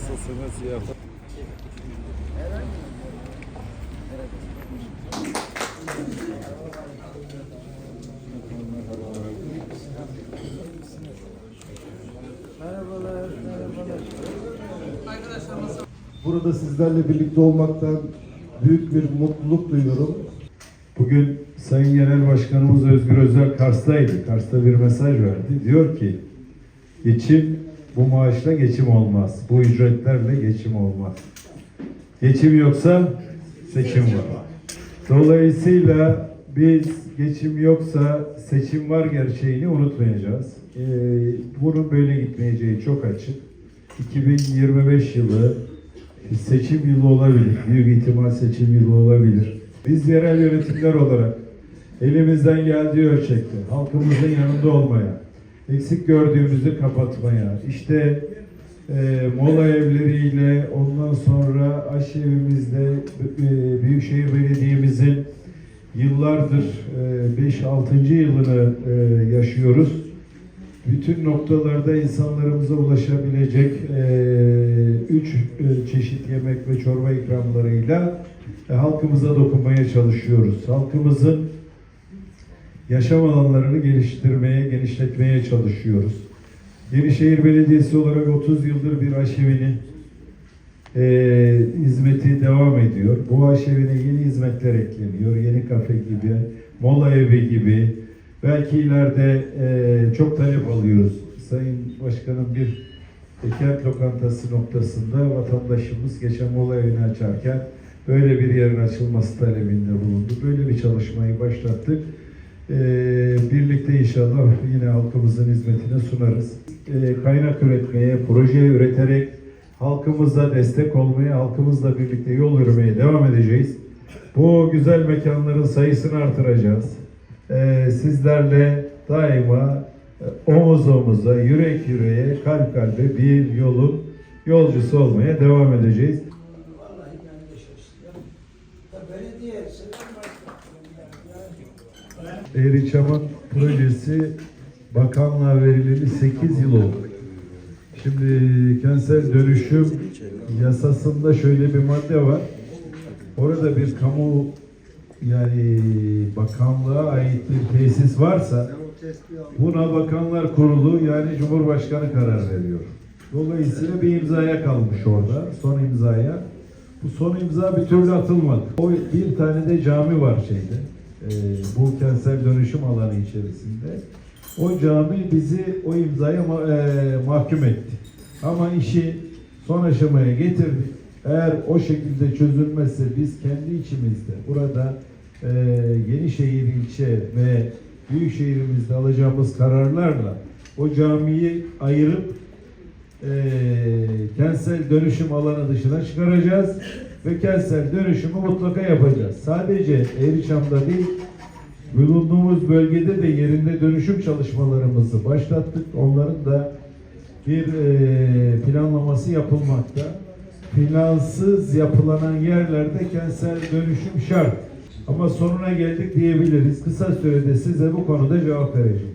Nasılsınız? İyi hafta- Burada sizlerle birlikte olmaktan büyük bir mutluluk duyuyorum. Bugün Sayın Genel Başkanımız Özgür Özel Kars'taydı. Kars'ta bir mesaj verdi. Diyor ki geçim bu maaşla geçim olmaz. Bu ücretlerle geçim olmaz. Geçim yoksa seçim var. Dolayısıyla biz geçim yoksa seçim var gerçeğini unutmayacağız. Ee, bunun böyle gitmeyeceği çok açık. 2025 yılı seçim yılı olabilir. Büyük ihtimal seçim yılı olabilir. Biz yerel yönetimler olarak elimizden geldiği ölçekte halkımızın yanında olmaya, eksik gördüğümüzü kapatmaya, işte e, mola evleriyle ondan sonra aşevimizde e, Büyükşehir Belediye'mizin yıllardır e, 5-6. yılını e, yaşıyoruz bütün noktalarda insanlarımıza ulaşabilecek e, üç e, çeşit yemek ve çorba ikramlarıyla e, halkımıza dokunmaya çalışıyoruz. Halkımızın yaşam alanlarını geliştirmeye, genişletmeye çalışıyoruz. Yenişehir Belediyesi olarak 30 yıldır bir aşevinin e, hizmeti devam ediyor. Bu aşevine yeni hizmetler ekleniyor. Yeni kafe gibi, mola evi gibi, Belki ileride e, çok talep alıyoruz. Sayın Başkanım bir kent lokantası noktasında vatandaşımız geçen mola evini açarken böyle bir yerin açılması talebinde bulundu. Böyle bir çalışmayı başlattık. E, birlikte inşallah yine halkımızın hizmetine sunarız. E, kaynak üretmeye, proje üreterek halkımıza destek olmaya, halkımızla birlikte yol yürümeye devam edeceğiz. Bu güzel mekanların sayısını artıracağız e, sizlerle daima e, omuz omuza, yürek yüreğe, kalp kalbe bir yolun yolcusu olmaya devam edeceğiz. Eğriçam'ın projesi bakanlığa verileli 8 yıl oldu. Şimdi kentsel dönüşüm yasasında şöyle bir madde var. Orada bir kamu yani bakanlığa ait bir tesis varsa buna bakanlar kurulu yani Cumhurbaşkanı karar veriyor. Dolayısıyla bir imzaya kalmış orada. Son imzaya. Bu son imza bir türlü atılmadı. O bir tane de cami var şeyde. E, bu kentsel dönüşüm alanı içerisinde. O cami bizi o imzaya e, mahkum etti. Ama işi son aşamaya getirdik. Eğer o şekilde çözülmezse biz kendi içimizde burada e, Yenişehir ilçe ve Büyükşehirimizde alacağımız kararlarla o camiyi ayırıp e, kentsel dönüşüm alanı dışına çıkaracağız ve kentsel dönüşümü mutlaka yapacağız. Sadece Eğriçam'da değil, bulunduğumuz bölgede de yerinde dönüşüm çalışmalarımızı başlattık. Onların da bir e, planlaması yapılmakta. Plansız yapılanan yerlerde kentsel dönüşüm şart. Ama sonuna geldik diyebiliriz. Kısa sürede size bu konuda cevap vereceğim.